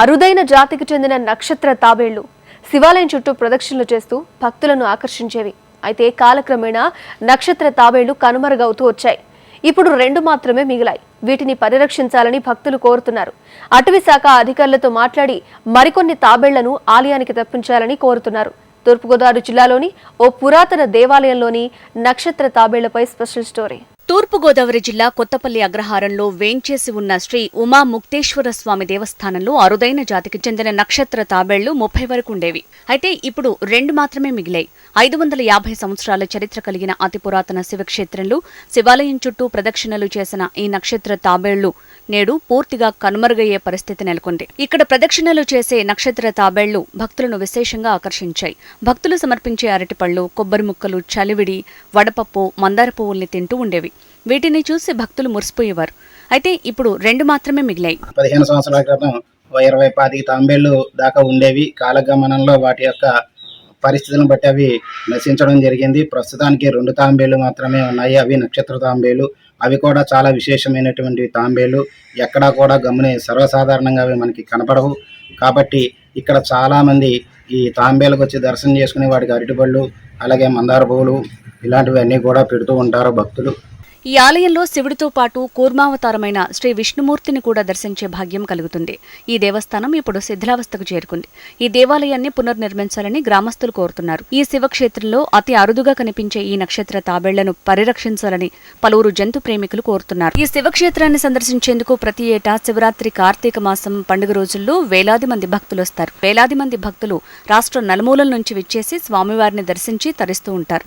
అరుదైన జాతికి చెందిన నక్షత్ర తాబేళ్ళు. శివాలయం చుట్టూ ప్రదక్షిణలు చేస్తూ భక్తులను ఆకర్షించేవి. అయితే కాలక్రమేణా నక్షత్ర తాబేళ్ళు కనుమరుగవుతూ వచ్చాయి. ఇప్పుడు రెండు మాత్రమే మిగిలాయి. వీటిని పరిరక్షించాలని భక్తులు కోరుతున్నారు. అటవీ శాఖ అధికారులతో మాట్లాడి మరికొన్ని తాబేళ్ళను ఆలయానికి తప్పించాలని కోరుతున్నారు. తూర్పుగోదావరి జిల్లాలోని ఓ పురాతన దేవాలయంలోని నక్షత్ర తాబేళ్ళపై స్పెషల్ స్టోరీ. తూర్పుగోదావరి జిల్లా కొత్తపల్లి అగ్రహారంలో వేంచేసి ఉన్న శ్రీ ఉమా ముక్తేశ్వర స్వామి దేవస్థానంలో అరుదైన జాతికి చెందిన నక్షత్ర తాబేళ్ళు ముప్పై వరకు ఉండేవి. అయితే ఇప్పుడు రెండు మాత్రమే మిగిలాయి. ఐదు వందల యాభై సంవత్సరాల చరిత్ర కలిగిన అతి పురాతన శివక్షేత్రంలో శివాలయం చుట్టూ ప్రదక్షిణలు చేసిన ఈ నక్షత్ర తాబేళ్ళు నేడు పూర్తిగా కనుమరుగయ్యే పరిస్థితి నెలకొంది. ఇక్కడ ప్రదక్షిణలు చేసే నక్షత్ర తాబేళ్ళు భక్తులను విశేషంగా ఆకర్షించాయి. భక్తులు సమర్పించే అరటిపళ్ళు కొబ్బరి ముక్కలు చలివిడి వడపప్పు మందార పువ్వుల్ని తింటూ ఉండేవి. వీటిని చూసి భక్తులు మురిసిపోయేవారు. అయితే ఇప్పుడు రెండు మాత్రమే మిగిలాయి. పదిహేను సంవత్సరాల క్రితం ఇరవై పాతిక తాంబేళ్ళు దాకా ఉండేవి. కాలగమనంలో వాటి యొక్క పరిస్థితులను బట్టి అవి నశించడం జరిగింది. ప్రస్తుతానికి రెండు తాంబేళ్ళు మాత్రమే ఉన్నాయి. అవి నక్షత్ర తాంబేలు అవి కూడా చాలా విశేషమైనటువంటి తాంబేలు ఎక్కడా కూడా గమ్ముని సర్వసాధారణంగా అవి మనకి కనపడవు. కాబట్టి ఇక్కడ చాలామంది ఈ తాంబేలకు వచ్చి దర్శనం చేసుకుని వాటికి అరటిపళ్ళు అలాగే మందార పువ్వులు ఇలాంటివి అన్నీ కూడా పెడుతూ ఉంటారు భక్తులు. ఈ ఆలయంలో శివుడితో పాటు కూర్మావతారమైన శ్రీ విష్ణుమూర్తిని కూడా దర్శించే భాగ్యం కలుగుతుంది. ఈ దేవస్థానం ఇప్పుడు శిథిలావస్థకు చేరుకుంది. ఈ దేవాలయాన్ని పునర్నిర్మించాలని గ్రామస్తులు కోరుతున్నారు. ఈ శివక్షేత్రంలో అతి అరుదుగా కనిపించే ఈ నక్షత్ర తాబేళ్ళను పరిరక్షించాలని పలువురు జంతు ప్రేమికులు కోరుతున్నారు. ఈ శివక్షేత్రాన్ని సందర్శించేందుకు ప్రతి ఏటా శివరాత్రి కార్తీక మాసం పండుగ రోజుల్లో వేలాది మంది భక్తులు వస్తారు. వేలాది మంది భక్తులు రాష్ట్ర నలుమూలల నుంచి విచ్చేసి స్వామివారిని దర్శించి తరిస్తూ ఉంటారు.